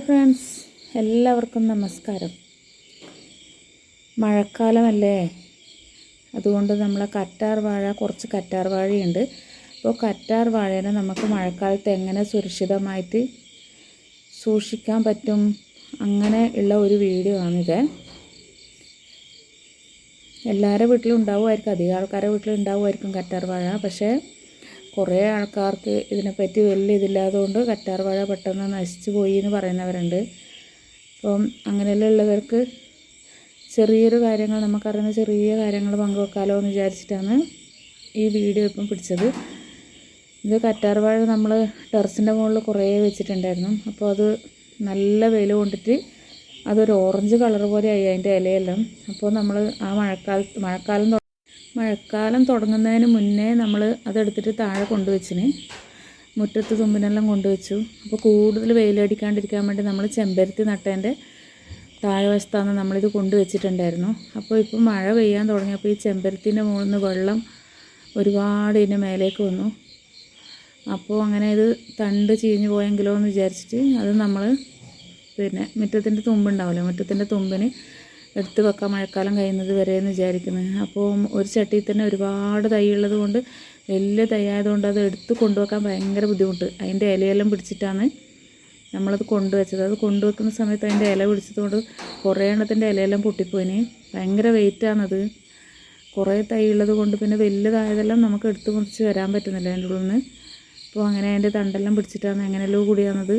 Friends എല്ലാവർക്കും നമസ്കാരം. മഴക്കാലമല്ലേ? അതുകൊണ്ട് നമ്മളെ കറ്റാർ വാഴ കുറച്ച് കറ്റാർ വാഴയുണ്ട്. അപ്പോൾ കറ്റാർ വാഴേനെ നമുക്ക് മഴക്കാലത്ത് എങ്ങനെ സുരക്ഷിതമായിട്ട് സൂക്ഷിക്കാൻ പറ്റും? അങ്ങനെ ഉള്ള ഒരു വീഡിയോ ആണിത്. എല്ലാവരുടെ വീട്ടിലും ഉണ്ടാവുമായിരിക്കും അധികം ആൾക്കാരുടെ വീട്ടിലും ഉണ്ടാവുമായിരിക്കും കറ്റാർ വാഴ. പക്ഷേ കുറേ ആൾക്കാർക്ക് ഇതിനെപ്പറ്റി വലിയ ഇതില്ലാത്തതുകൊണ്ട് കറ്റാർ വാഴ പെട്ടെന്ന് നശിച്ചു പോയി എന്ന് പറയുന്നവരുണ്ട്. അപ്പം അങ്ങനെയുള്ള ഉള്ളവർക്ക് ചെറിയൊരു കാര്യങ്ങൾ നമുക്കറിയുന്ന ചെറിയ കാര്യങ്ങൾ പങ്കുവെക്കാലോ എന്ന് വിചാരിച്ചിട്ടാണ് ഈ വീഡിയോ ഇപ്പം പിടിച്ചത്. ഇത് കറ്റാർ വാഴ നമ്മൾ ടെറസിന്റെ മുകളിൽ കുറേ വെച്ചിട്ടുണ്ടായിരുന്നു. അപ്പോൾ അത് നല്ല വെയിൽ കൊണ്ടിട്ട് അതൊരു ഓറഞ്ച് കളർ പോലെ ആയി അതിന്റെ ഇലയെല്ലാം. അപ്പോൾ നമ്മൾ ആ മഴക്കാലത്ത് മഴക്കാലം മഴക്കാലം തുടങ്ങുന്നതിന് മുന്നേ നമ്മൾ അതെടുത്തിട്ട് താഴെ കൊണ്ടുവച്ചിന്. മുറ്റത്ത് തുമ്പിനെല്ലാം കൊണ്ടുവച്ചു. അപ്പോൾ കൂടുതൽ വെയിലടിക്കാണ്ടിരിക്കാൻ വേണ്ടി നമ്മൾ ചെമ്പരത്തി നട്ടതിന്റെ താഴെ വശത്താണ് നമ്മളിത് കൊണ്ടുവച്ചിട്ടുണ്ടായിരുന്നു. അപ്പോൾ ഇപ്പോൾ മഴ പെയ്യാൻ തുടങ്ങിയപ്പോൾ ഈ ചെമ്പരത്തിന്റെ മുകളിൽ നിന്ന് വെള്ളം ഒരുപാട് ഇതിന്റെ മേലേക്ക് വന്നു. അപ്പോൾ അങ്ങനെ ഇത് തണ്ട് ചീഞ്ഞു പോയെങ്കിലോ എന്ന് വിചാരിച്ചിട്ട് അത് നമ്മൾ പിന്നെ മുറ്റത്തിന്റെ തുമ്പുണ്ടാവില്ല മുറ്റത്തിന്റെ തുമ്പിന് എടുത്ത് വെക്കാൻ മഴക്കാലം കഴിയുന്നത് വരെ എന്ന് വിചാരിക്കുന്നത് അപ്പോൾ ഒരു ചട്ടിയിൽ തന്നെ ഒരുപാട് തൈ ഉള്ളത് കൊണ്ട് വലിയ തൈ ആയതുകൊണ്ട് അത് എടുത്ത് കൊണ്ടുവെക്കാൻ ഭയങ്കര ബുദ്ധിമുട്ട്. അതിന്റെ ഇലയെല്ലാം പിടിച്ചിട്ടാണ് നമ്മളത് കൊണ്ടുവച്ചത്. അത് കൊണ്ടുവെക്കുന്ന സമയത്ത് അതിന്റെ ഇല പിടിച്ചതുകൊണ്ട് കുറേ എണ്ണത്തിന്റെ ഇലയെല്ലാം പൊട്ടിപ്പോയിന് ഭയങ്കര വെയിറ്റാണത് കുറേ തൈ ഉള്ളത് കൊണ്ട് പിന്നെ വലുതായതെല്ലാം നമുക്ക് എടുത്ത് മുറിച്ച് വരാൻ പറ്റുന്നില്ല അതിന്റെ ഉള്ളിൽ നിന്ന്. അപ്പോൾ അങ്ങനെ അതിന്റെ തണ്ടെല്ലാം പിടിച്ചിട്ടാണ് എങ്ങനെയല്ലോ കൂടിയാണത്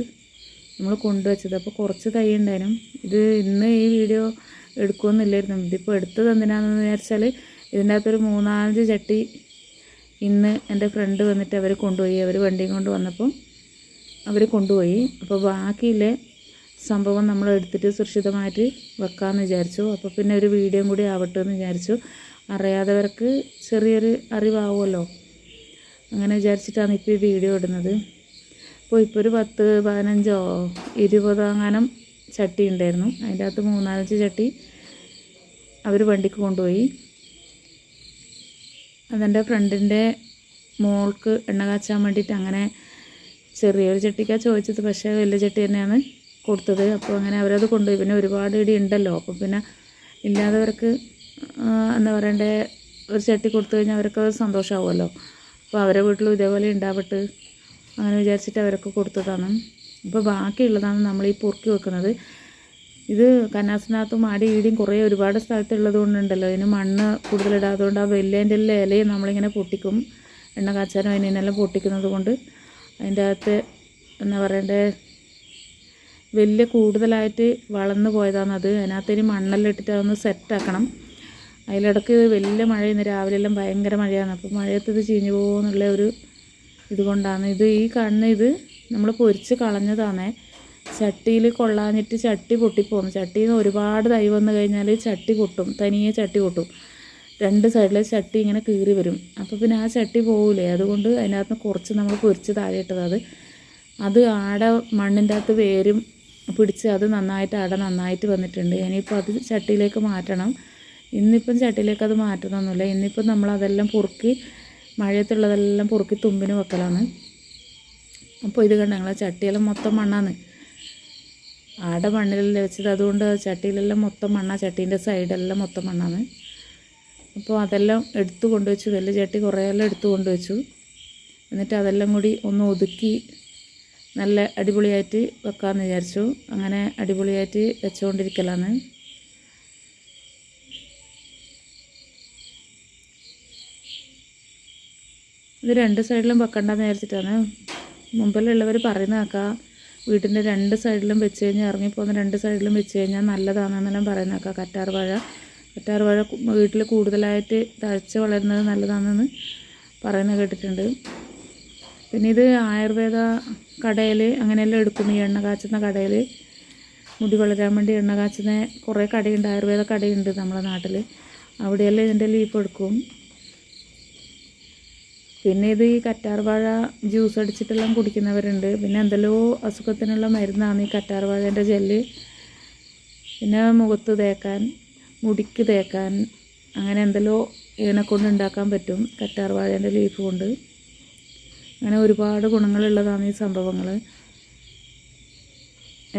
നമ്മൾ കൊണ്ടുവച്ചത്. അപ്പോൾ കുറച്ച് തൈ ഉണ്ടായിരുന്നു ഇത് ഇന്ന് ഈ വീഡിയോ എടുക്കുമെന്നില്ലായിരുന്നു ഇതിപ്പോൾ എടുത്തത് എന്തിനാണെന്ന് വിചാരിച്ചാൽ ഇതിന്റെ അകത്തൊരു മൂന്നാലഞ്ച് ചട്ടി ഇന്ന് എന്റെ ഫ്രണ്ട് വന്നിട്ട് അവർ കൊണ്ടുപോയി. അവർ വണ്ടിയും കൊണ്ട് വന്നപ്പം അവർ കൊണ്ടുപോയി. അപ്പോൾ ബാക്കിയിലെ സംഭവം നമ്മൾ എടുത്തിട്ട് സുരക്ഷിതമായിട്ട് വെക്കാമെന്ന് വിചാരിച്ചു. അപ്പോൾ പിന്നെ ഒരു വീഡിയോയും കൂടി ആവട്ടെ എന്ന് വിചാരിച്ചു. അറിയാത്തവർക്ക് ചെറിയൊരു അറിവാവുമല്ലോ. അങ്ങനെ വിചാരിച്ചിട്ടാണ് ഇപ്പോൾ ഈ വീഡിയോ ഇടുന്നത്. അപ്പോൾ ഇപ്പോൾ ഒരു പത്ത് പതിനഞ്ചോ ഇരുപതോ അങ്ങാനം ചട്ടി ഉണ്ടായിരുന്നു. അതിന്റെ അകത്ത് മൂന്നാലഞ്ച് ചട്ടി അവർ വണ്ടിക്ക് കൊണ്ടുപോയി. അതെന്റെ ഫ്രണ്ടിന്റെ മോൾക്ക് എണ്ണ കാച്ചാൻ വേണ്ടിയിട്ട് അങ്ങനെ ചെറിയൊരു ചട്ടിക്കാണ് ചോദിച്ചത്. പക്ഷേ വലിയ ചട്ടി തന്നെയാണ് കൊടുത്തത്. അപ്പോൾ അങ്ങനെ അവരത് കൊണ്ടുപോയി. പിന്നെ ഒരുപാട് ഇടി ഉണ്ടല്ലോ. അപ്പോൾ പിന്നെ ഇല്ലാത്തവർക്ക് എന്താ പറയണ്ടേ ഒരു ചട്ടി കൊടുത്തു കഴിഞ്ഞാൽ അവർക്ക് അത് സന്തോഷമാവുമല്ലോ. അപ്പോൾ അവരെ വീട്ടിലും ഇതേപോലെ ഉണ്ടാവട്ട് അങ്ങനെ വിചാരിച്ചിട്ട് അവരൊക്കെ കൊടുത്തതാണ്. അപ്പോൾ ബാക്കിയുള്ളതാണ് നമ്മൾ ഈ പൊറുക്കി വെക്കുന്നത്. ഇത് കന്നാസിനകത്തും മാടി ഈടിയും കുറേ ഒരുപാട് സ്ഥലത്തുള്ളത് കൊണ്ടുണ്ടല്ലോ. ഇതിന് മണ്ണ് കൂടുതലിടാത്തതുകൊണ്ട് ആ വെല്ലേന്റെ എല്ലാം ഇലയും നമ്മളിങ്ങനെ പൊട്ടിക്കും. എണ്ണ കാച്ചാനും അതിനെല്ലാം പൊട്ടിക്കുന്നത് കൊണ്ട് അതിന്റെ അകത്ത് എന്താ പറയണ്ടേ? വലിയ കൂടുതലായിട്ട് വളർന്നു അത്. അതിനകത്ത് ഇനി മണ്ണെല്ലാം ഇട്ടിട്ട് അതൊന്ന് സെറ്റാക്കണം. അതിലിടക്ക് വലിയ മഴ ഇന്ന് രാവിലെ എല്ലാം ഭയങ്കര മഴയാണ്. അപ്പോൾ മഴയത്ത് ഇത് ചീഞ്ഞു പോകുമെന്നുള്ള ഒരു ഇതുകൊണ്ടാണ്. ഇത് ഈ കണ്ണ് ഇത് നമ്മൾ പൊരിച്ച് കളഞ്ഞതാണേ. ചട്ടിയിൽ കൊള്ളാഞ്ഞിട്ട് ചട്ടി പൊട്ടിപ്പോകുന്നു ചട്ടിയിൽ നിന്ന് ഒരുപാട് തൈ വന്നു കഴിഞ്ഞാൽ ചട്ടി പൊട്ടും. തനിയെ ചട്ടി പൊട്ടും. രണ്ട് സൈഡിൽ ചട്ടി ഇങ്ങനെ കീറി വരും. അപ്പോൾ പിന്നെ ആ ചട്ടി പോകില്ലേ അതുകൊണ്ട് അതിനകത്ത് കുറച്ച് നമ്മൾ പൊരിച്ച് താഴെ ഇട്ടത് അത്. അത് ആട മണ്ണിന്റെ അകത്ത് വേരും. പിടിച്ച് അത് നന്നായിട്ട് ആട നന്നായിട്ട് വന്നിട്ടുണ്ട്. ഇനിയിപ്പോൾ അത് ചട്ടിയിലേക്ക് മാറ്റണം. ഇന്നിപ്പം ചട്ടിയിലേക്ക് അത് മാറ്റണമെന്നില്ല ഇന്നിപ്പം നമ്മൾ അതെല്ലാം പൊറുക്കി മഴയത്തുള്ളതെല്ലാം പൊറുക്കി തുമ്പിന് വെക്കലാണ്. അപ്പോൾ ഇത് കണ്ട ഞങ്ങളെ ചട്ടിയെല്ലാം മൊത്തം മണ്ണാന്ന്. ആടെ മണ്ണിലെല്ലാം വെച്ചത് അതുകൊണ്ട് ചട്ടിയിലെല്ലാം മൊത്തം മണ്ണാ ചട്ടീന്റെ സൈഡെല്ലാം മൊത്തം മണ്ണാന്ന്. അപ്പോൾ അതെല്ലാം എടുത്തു കൊണ്ടുവച്ചു വലിയ ചട്ടി കുറേ എല്ലാം എടുത്തു കൊണ്ടുവച്ചു. എന്നിട്ട് അതെല്ലാം കൂടി ഒന്ന് ഒതുക്കി നല്ല അടിപൊളിയായിട്ട് വെക്കാമെന്ന് വിചാരിച്ചു. അങ്ങനെ അടിപൊളിയായിട്ട് വെച്ചുകൊണ്ടിരിക്കലാണ് ഇത് രണ്ട് സൈഡിലും വെക്കണ്ടെന്ന് വിചാരിച്ചിട്ടാണ്. മുമ്പിലുള്ളവർ പറയുന്ന കേൾക്കാം വീട്ടിന്റെ രണ്ട് സൈഡിലും വെച്ച് കഴിഞ്ഞാൽ ഇറങ്ങിപ്പോകുന്ന രണ്ട് സൈഡിലും വെച്ച് കഴിഞ്ഞാൽ നല്ലതാണെന്നെല്ലാം പറയുന്ന കേൾക്കാം കറ്റാർ വാഴ. കറ്റാർ വാഴ വീട്ടിൽ കൂടുതലായിട്ട് തഴച്ച് വളരുന്നത് നല്ലതാണെന്ന് പറയുന്നത് കേട്ടിട്ടുണ്ട്. പിന്നെ ഇത് ആയുർവേദ കടയിൽ അങ്ങനെയെല്ലാം എടുക്കും. ഈ എണ്ണ കാച്ചുന്ന കടയിൽ മുടി വളരാൻ വേണ്ടി എണ്ണ കാച്ചുന്ന കുറേ കടയുണ്ട്. ആയുർവേദ കടയുണ്ട് നമ്മുടെ നാട്ടിൽ അവിടെയെല്ലാം ഇതിന്റെ ലീഫ് എടുക്കും. പിന്നെ ഇത് ഈ കറ്റാർവാഴ ജ്യൂസ് അടിച്ചിട്ടെല്ലാം കുടിക്കുന്നവരുണ്ട്. പിന്നെ എന്തെല്ലോ അസുഖത്തിനുള്ള മരുന്നാണ് ഈ കറ്റാർവാഴേന്റെ ജെല്ല് പിന്നെ മുഖത്ത് തേക്കാൻ മുടിക്ക് തേക്കാൻ അങ്ങനെ എന്തെല്ലോ ഇതിനെ കൊണ്ട് ഉണ്ടാക്കാൻ പറ്റും കറ്റാർവാഴേന്റെ ലീഫ് കൊണ്ട്. അങ്ങനെ ഒരുപാട് ഗുണങ്ങളുള്ളതാണ് ഈ സംഭവങ്ങൾ.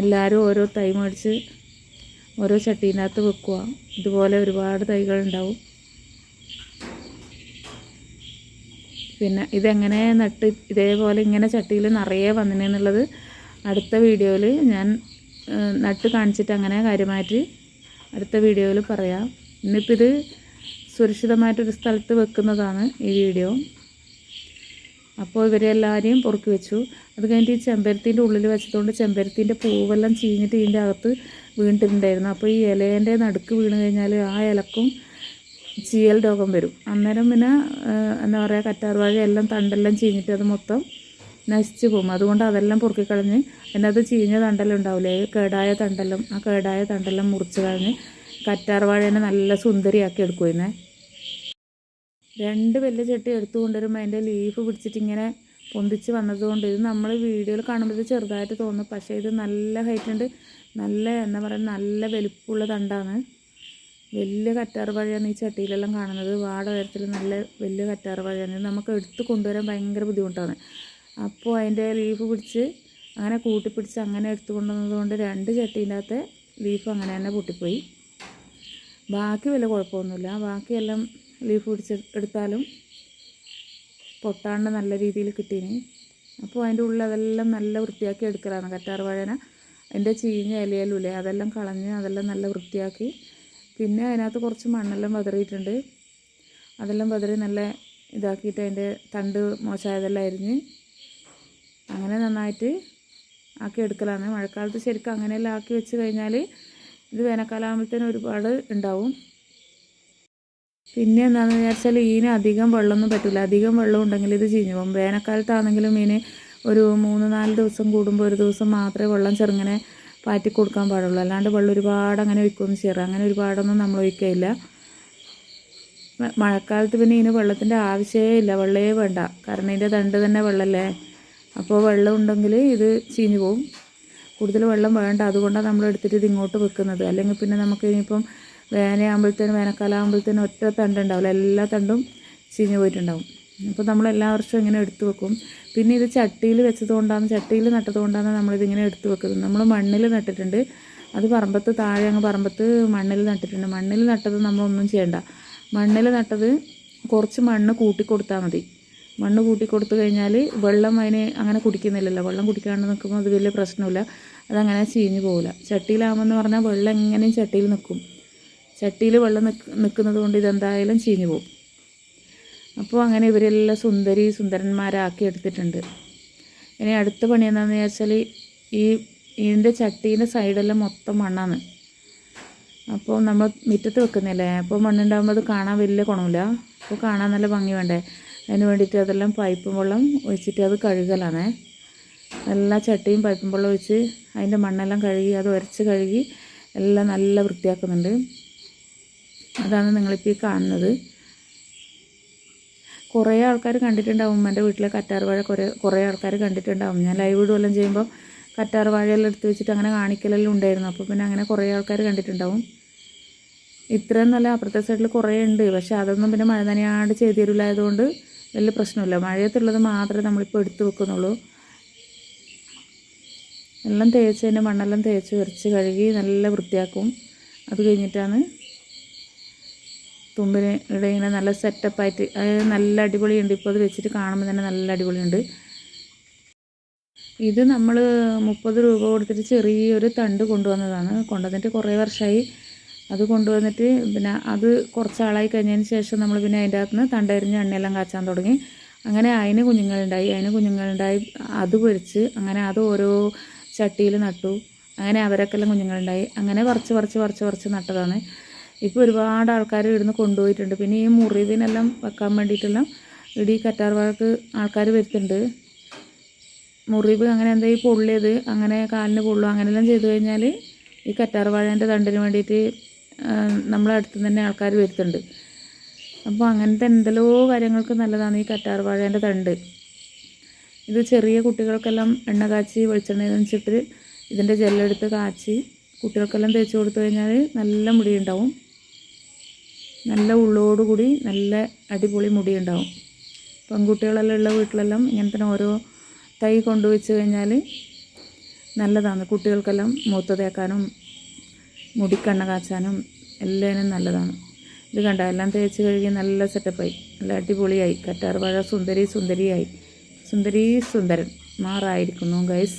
എല്ലാവരും ഓരോ തൈ മേടിച്ച് ഓരോ ചട്ടീനകത്ത് വെക്കുക. ഇതുപോലെ ഒരുപാട് തൈകൾ പിന്നെ ഇതെങ്ങനെ നട്ട് ഇതേപോലെ ഇങ്ങനെ ചട്ടിയിൽ നിറയെ വന്നിനെന്നുള്ളത് അടുത്ത വീഡിയോയിൽ ഞാൻ നട്ട് കാണിച്ചിട്ട് അങ്ങനെ കാര്യമായിട്ട് അടുത്ത വീഡിയോയിൽ പറയാം. ഇന്നിപ്പോൾ ഇത് സുരക്ഷിതമായിട്ടൊരു സ്ഥലത്ത് വെക്കുന്നതാണ് ഈ വീഡിയോ. അപ്പോൾ ഇവരെല്ലാവരെയും പൊറുക്കി വെച്ചു. അത് കഴിഞ്ഞിട്ട് ഈ ചെമ്പരത്തിന്റെ ഉള്ളിൽ വെച്ചതുകൊണ്ട് ചെമ്പരത്തിന്റെ പൂവെല്ലാം ചീഞ്ഞിട്ട് ഇതിന്റെ അകത്ത് വീണിട്ടുണ്ടായിരുന്നു. അപ്പോൾ ഈ ഇലേന്റെ നടുക്ക് വീണ് കഴിഞ്ഞാൽ ആ ഇലക്കും ചീയൽ രോഗം വരും. അന്നേരം പിന്നെ എന്താ പറയുക കറ്റാർവാഴ എല്ലാം തണ്ടെല്ലാം ചീഞ്ഞിട്ട് അത് മൊത്തം നശിച്ചു പോകും. അതുകൊണ്ട് അതെല്ലാം പൊറുക്കിക്കളഞ്ഞ് പിന്നെ അത് ചീഞ്ഞ തണ്ടെല്ലാം ഉണ്ടാവില്ലേ കേടായ തണ്ടെല്ലാം ആ കേടായ തണ്ടെല്ലാം മുറിച്ച് കളഞ്ഞ് കറ്റാർവാഴേനെ നല്ല സുന്ദരിയാക്കി എടുക്കുമായിരുന്നേ രണ്ട് വലിയ ചട്ടി എടുത്തു കൊണ്ടുവരുമ്പോൾ അതിന്റെ ലീഫ് പിടിച്ചിട്ട് ഇങ്ങനെ പൊന്തിച്ച് വന്നതുകൊണ്ട് ഇത് നമ്മൾ വീഡിയോയിൽ കാണുമ്പോൾ ഇത് ചെറുതായിട്ട് തോന്നും. പക്ഷേ ഇത് നല്ല ഹൈറ്റ് ഉണ്ട്. നല്ല എന്താ പറയുക നല്ല വലിപ്പമുള്ള തണ്ടാണ്. വലിയ കറ്റാർ വാഴയാണ് ഈ ചട്ടിയിലെല്ലാം കാണുന്നത്. വാട ഉയരത്തിൽ നല്ല വലിയ കറ്റാർ വാഴയാണ്. ഇത് നമുക്ക് എടുത്ത് കൊണ്ടുവരാൻ ഭയങ്കര ബുദ്ധിമുട്ടാണ്. അപ്പോൾ അതിന്റെ ലീഫ് പിടിച്ച് അങ്ങനെ കൂട്ടിപ്പിടിച്ച് അങ്ങനെ എടുത്തു കൊണ്ടുവന്നതുകൊണ്ട് രണ്ട് ചട്ടീന്റെ അകത്തെ ലീഫ് അങ്ങനെ തന്നെ പൊട്ടിപ്പോയി. ബാക്കി വലിയ കുഴപ്പമൊന്നുമില്ല. ബാക്കിയെല്ലാം ലീഫ് പിടിച്ച് എടുത്താലും പൊട്ടാണ്ട് നല്ല രീതിയിൽ കിട്ടീനി. അപ്പോൾ അതിന്റെ ഉള്ളിൽ അതെല്ലാം നല്ല വൃത്തിയാക്കി എടുക്കലാണ് കറ്റാർ വാഴന. അതിന്റെ ചീഞ്ഞ ഇലയിലൂല്ലേ അതെല്ലാം കളഞ്ഞ് അതെല്ലാം നല്ല വൃത്തിയാക്കി പിന്നെ അതിനകത്ത് കുറച്ച് മണ്ണെല്ലാം പതറിയിട്ടുണ്ട് അതെല്ലാം പതറി നല്ല ഇതാക്കിയിട്ട് അതിന്റെ തണ്ട് മോശമായതെല്ലാം അരിഞ്ഞ് അങ്ങനെ നന്നായിട്ട് ആക്കി എടുക്കലാണ്. മഴക്കാലത്ത് ശരിക്കും അങ്ങനെയെല്ലാം ആക്കി വെച്ച് കഴിഞ്ഞാൽ ഇത് വേനൽക്കാലാകുമ്പോഴത്തേനും ഒരുപാട് ഉണ്ടാവും. പിന്നെ എന്താണെന്ന് വിചാരിച്ചാൽ ഈന് അധികം വെള്ളമൊന്നും പറ്റില്ല അധികം വെള്ളം ഉണ്ടെങ്കിൽ ഇത് ചീഞ്ഞു പോകും. വേനൽക്കാലത്താണെങ്കിലും മീൻ ഒരു മൂന്ന് നാല് ദിവസം കൂടുമ്പോൾ ഒരു ദിവസം മാത്രമേ വെള്ളം ചെറുങ്ങനെ പാറ്റി കൊടുക്കാൻ പാടുള്ളൂ. അല്ലാണ്ട് വെള്ളം ഒരുപാട് അങ്ങനെ ഒഴിക്കൊന്നും ചെയ്യാറ് അങ്ങനെ ഒരുപാടൊന്നും നമ്മൾ ഒഴിക്കുകയില്ല മഴക്കാലത്ത് പിന്നെ ഇതിന് വെള്ളത്തിന്റെ ആവശ്യമേ ഇല്ല. വെള്ളമേ വേണ്ട. കാരണം ഇതിന്റെ തണ്ട് തന്നെ വെള്ളമല്ലേ അപ്പോൾ വെള്ളം ഉണ്ടെങ്കിൽ ഇത് ചീഞ്ഞു പോവും. കൂടുതൽ വെള്ളം വേണ്ട. അതുകൊണ്ടാണ് നമ്മൾ എടുത്തിട്ട് ഇത് ഇങ്ങോട്ട് വെക്കുന്നത്. അല്ലെങ്കിൽ പിന്നെ നമുക്ക് ഇനിയിപ്പം വേനയാകുമ്പോഴത്തേനും വേനൽക്കാലം ആകുമ്പോഴത്തേനും ഒറ്റ തണ്ടുണ്ടാവില്ല എല്ലാ തണ്ടും ചീഞ്ഞു പോയിട്ടുണ്ടാവും. അപ്പോൾ നമ്മൾ എല്ലാ വർഷവും ഇങ്ങനെ എടുത്തു വെക്കും. പിന്നെ ഇത് ചട്ടിയിൽ വെച്ചതുകൊണ്ടാണ് ചട്ടിയിൽ നട്ടതുകൊണ്ടാണ് നമ്മളിതിങ്ങനെ എടുത്തു വെക്കുന്നത്. നമ്മൾ മണ്ണിൽ നട്ടിട്ടുണ്ട്. അത് പറമ്പത്ത് താഴെ അങ്ങ് പറമ്പത്ത് മണ്ണിൽ നട്ടിട്ടുണ്ട്. മണ്ണിൽ നട്ടത് നമ്മളൊന്നും ചെയ്യണ്ട. മണ്ണിൽ നട്ടത് കുറച്ച് മണ്ണ് കൂട്ടി കൊടുത്താൽ മതി. മണ്ണ് കൂട്ടി കൊടുത്തു കഴിഞ്ഞാൽ വെള്ളം അതിന് അങ്ങനെ കുടിക്കുന്നില്ലല്ലോ. വെള്ളം കുടിക്കാണ്ട് നിൽക്കുമ്പോൾ അത് വലിയ പ്രശ്നമില്ല. അതങ്ങനെ ചീഞ്ഞു പോകില്ല ചട്ടിയിലാകുമ്പോൾ പറഞ്ഞാൽ വെള്ളം എങ്ങനെയും ചട്ടിയിൽ നിൽക്കും ചട്ടിയിൽ വെള്ളം നിൽക്ക് നിൽക്കുന്നത് കൊണ്ട് ഇതെന്തായാലും ചീഞ്ഞു പോകും അപ്പോൾ അങ്ങനെ ഇവരെല്ലാം സുന്ദരി സുന്ദരന്മാരാക്കി എടുത്തിട്ടുണ്ട്. ഇനി അടുത്ത പണി എന്താണെന്ന് വെച്ചാൽ ഈ ഇതിന്റെ ചട്ടീന്റെ സൈഡെല്ലാം മൊത്തം മണ്ണാണ്. അപ്പോൾ നമ്മൾ മുറ്റത്ത് വെക്കുന്നില്ലേ? അപ്പോൾ മണ്ണുണ്ടാകുമ്പോൾ അത് കാണാൻ വലിയ ഗുണമില്ല. അപ്പോൾ കാണാൻ നല്ല ഭംഗി വേണ്ടേ? അതിന് വേണ്ടിയിട്ട് അതെല്ലാം പൈപ്പും വെള്ളം ഒഴിച്ചിട്ട് അത് കഴുകലാണേ. എല്ലാ ചട്ടിയും പൈപ്പും വെള്ളം ഒഴിച്ച് അതിന്റെ മണ്ണെല്ലാം കഴുകി അത് ഉരച്ച് കഴുകി എല്ലാം നല്ല വൃത്തിയാക്കുന്നുണ്ട്. അതാണ് നിങ്ങളിപ്പോൾ ഈ കാണുന്നത്. കുറേ ആൾക്കാർ കണ്ടിട്ടുണ്ടാവും. എന്റെ വീട്ടിലെ കറ്റാർവാഴ കുറേ കുറേ ആൾക്കാർ കണ്ടിട്ടുണ്ടാവും. ഞാൻ ലൈവ് ഇടുവെല്ലാം ചെയ്യുമ്പോൾ കറ്റാർവാഴയെല്ലാം എടുത്ത് വെച്ചിട്ട് അങ്ങനെ കാണിക്കലെല്ലാം ഉണ്ടായിരുന്നു. അപ്പോൾ പിന്നെ അങ്ങനെ കുറേ ആൾക്കാർ കണ്ടിട്ടുണ്ടാവും. ഇത്രയും നല്ല അപ്പുറത്തെ സൈഡിൽ കുറേ ഉണ്ട്. പക്ഷേ അതൊന്നും പിന്നെ മഴ നനയാണ്ട് ചെയ്തു തരില്ലായതുകൊണ്ട് വലിയ പ്രശ്നമില്ല. മഴയത്തുള്ളത് മാത്രമേ നമ്മളിപ്പോൾ എടുത്തു വെക്കുന്നുള്ളൂ. എല്ലാം തേച്ച് തന്നെ മണ്ണെല്ലാം തേച്ച് ഉരച്ച് കഴുകി നല്ല വൃത്തിയാക്കും. അത് കഴിഞ്ഞിട്ടാണ് തുമ്പിന് ഇവിടെ ഇങ്ങനെ നല്ല സെറ്റപ്പായിട്ട് അത് നല്ല അടിപൊളിയുണ്ട്. ഇപ്പോൾ അത് വെച്ചിട്ട് കാണുമ്പോൾ തന്നെ നല്ല അടിപൊളിയുണ്ട്. ഇത് നമ്മൾ മുപ്പത് രൂപ കൊടുത്തിട്ട് ചെറിയൊരു തണ്ട് കൊണ്ടുവന്നതാണ്. കൊണ്ടുവന്നിട്ട് കുറേ വർഷമായി അത് കൊണ്ടുവന്നിട്ട് പിന്നെ അത് കുറച്ച് ആളായി കഴിഞ്ഞതിന് ശേഷം നമ്മൾ പിന്നെ അതിന്റെ അകത്ത് നിന്ന് തണ്ടരിഞ്ഞ് എണ്ണയെല്ലാം കാച്ചാൻ തുടങ്ങി. അങ്ങനെ അതിന് കുഞ്ഞുങ്ങളുണ്ടായി. അതിന് കുഞ്ഞുങ്ങളുണ്ടായി. അത് പൊരിച്ച് അങ്ങനെ അത് ഓരോ ചട്ടിയിൽ നട്ടു. അങ്ങനെ അവരൊക്കെല്ലാം കുഞ്ഞുങ്ങളുണ്ടായി. അങ്ങനെ പറിച്ച് പറിച്ച് പറിച്ച് പറിച്ച് നട്ടതാണ്. ഇപ്പോൾ ഒരുപാട് ആൾക്കാർ ഇവിടുന്ന് കൊണ്ടുപോയിട്ടുണ്ട്. പിന്നെ ഈ മുറിവിനെല്ലാം വെക്കാൻ വേണ്ടിയിട്ടെല്ലാം ഇവിടെ ഈ കറ്റാർവാഴക്ക് ആൾക്കാർ വരുത്തുന്നുണ്ട്. മുറിവ് അങ്ങനെ എന്താ ഈ പൊള്ളിയത് അങ്ങനെ കാലിന് പൊള്ളും അങ്ങനെയെല്ലാം ചെയ്തു കഴിഞ്ഞാൽ ഈ കറ്റാർവാഴേന്റെ തണ്ടിന് വേണ്ടിയിട്ട് നമ്മളെ അടുത്ത് തന്നെ ആൾക്കാർ വരുത്തുന്നുണ്ട്. അപ്പോൾ അങ്ങനത്തെ എന്തെല്ലോ കാര്യങ്ങൾക്ക് നല്ലതാണ് ഈ കറ്റാർവാഴേന്റെ തണ്ട്. ഇത് ചെറിയ കുട്ടികൾക്കെല്ലാം എണ്ണ കാച്ചി വെളിച്ചെണ്ണ വെച്ചിട്ട് ഇതിന്റെ ജെല്ലെടുത്ത് കാച്ചി കുട്ടികൾക്കെല്ലാം തേച്ച് കൊടുത്തു കഴിഞ്ഞാൽ നല്ല മുടി ഉണ്ടാവും. നല്ല ഉള്ളോടുകൂടി നല്ല അടിപൊളി മുടി ഉണ്ടാവും പെൺകുട്ടികളെല്ലാം ഉള്ള വീട്ടിലെല്ലാം ഇങ്ങനെ തന്നെ ഓരോ തൈ കൊണ്ടുവച്ച് കഴിഞ്ഞാൽ നല്ലതാണ്. കുട്ടികൾക്കെല്ലാം മൂത്ത തേക്കാനും മുടിക്കണ്ണ കാച്ചാനും എല്ലാനും നല്ലതാണ്. ഇത് കണ്ട? എല്ലാം തേച്ച് കഴുകി നല്ല സെറ്റപ്പായി നല്ല അടിപൊളിയായി. കറ്റാർ വാഴ സുന്ദരി സുന്ദരിയായി. സുന്ദരി സുന്ദരൻ. മാറായിരിക്കുന്നു ഗൈസ്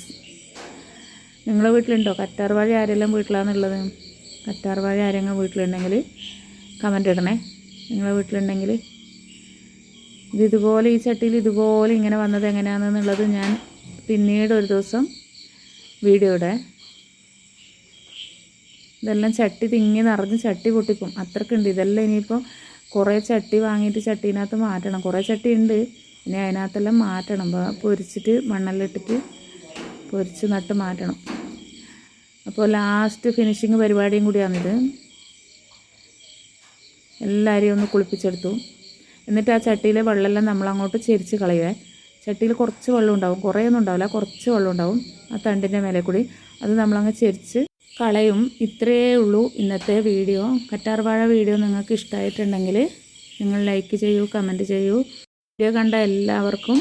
നിങ്ങളെ വീട്ടിലുണ്ടോ? കറ്റാർ വാഴ ആരെല്ലാം വീട്ടിലാണെന്നുള്ളത് കറ്റാർ വാഴ ആരെങ്കിലും വീട്ടിലുണ്ടെങ്കിൽ കമന്റ് ഇടണേ. നിങ്ങളെ വീട്ടിലുണ്ടെങ്കിൽ ഇത് ഇതുപോലെ ഈ ചട്ടിയിൽ ഇതുപോലെ ഇങ്ങനെ വന്നത് എങ്ങനെയാണെന്നുള്ളത് ഞാൻ പിന്നീട് ഒരു ദിവസം വീഡിയോ ഇടാം. ഇതെല്ലാം ചട്ടി തിങ്ങി നിറഞ്ഞ് ചട്ടി പൊട്ടിക്കും. അത്രക്കുണ്ട്. ഇതെല്ലാം ഇനിയിപ്പോൾ കുറേ ചട്ടി വാങ്ങിയിട്ട് ചട്ടീനകത്ത് മാറ്റണം. കുറേ ചട്ടി ഉണ്ട് ഇനി അതിനകത്തെല്ലാം മാറ്റണം. പൊരിച്ചിട്ട് മണ്ണെല്ലിട്ടിട്ട് പൊരിച്ച് നട്ട് മാറ്റണം. അപ്പോൾ ലാസ്റ്റ് ഫിനിഷിങ് പരിപാടിയും കൂടിയാണിത്. എല്ലാവരെയും ഒന്ന് കുളിപ്പിച്ചെടുത്തു. എന്നിട്ട് ആ ചട്ടിയിലെ വെള്ളമെല്ലാം നമ്മൾ അങ്ങോട്ട് ചെരിച്ച് കളയുവേ. ചട്ടിയിൽ കുറച്ച് വെള്ളം ഉണ്ടാവും. കുറേയൊന്നും ഉണ്ടാവില്ല. കുറച്ച് വെള്ളം ഉണ്ടാവും. ആ തണ്ടിന്റെ മേലെ കൂടി. അത് നമ്മളങ്ങ് ചെരിച്ച് കളയും. ഇത്രയേ ഉള്ളൂ ഇന്നത്തെ വീഡിയോ. കറ്റാർവാഴ വീഡിയോ നിങ്ങൾക്ക് ഇഷ്ടമായിട്ടുണ്ടെങ്കിൽ നിങ്ങൾ ലൈക്ക് ചെയ്യൂ കമന്റ് ചെയ്യൂ. വീഡിയോ കണ്ട എല്ലാവർക്കും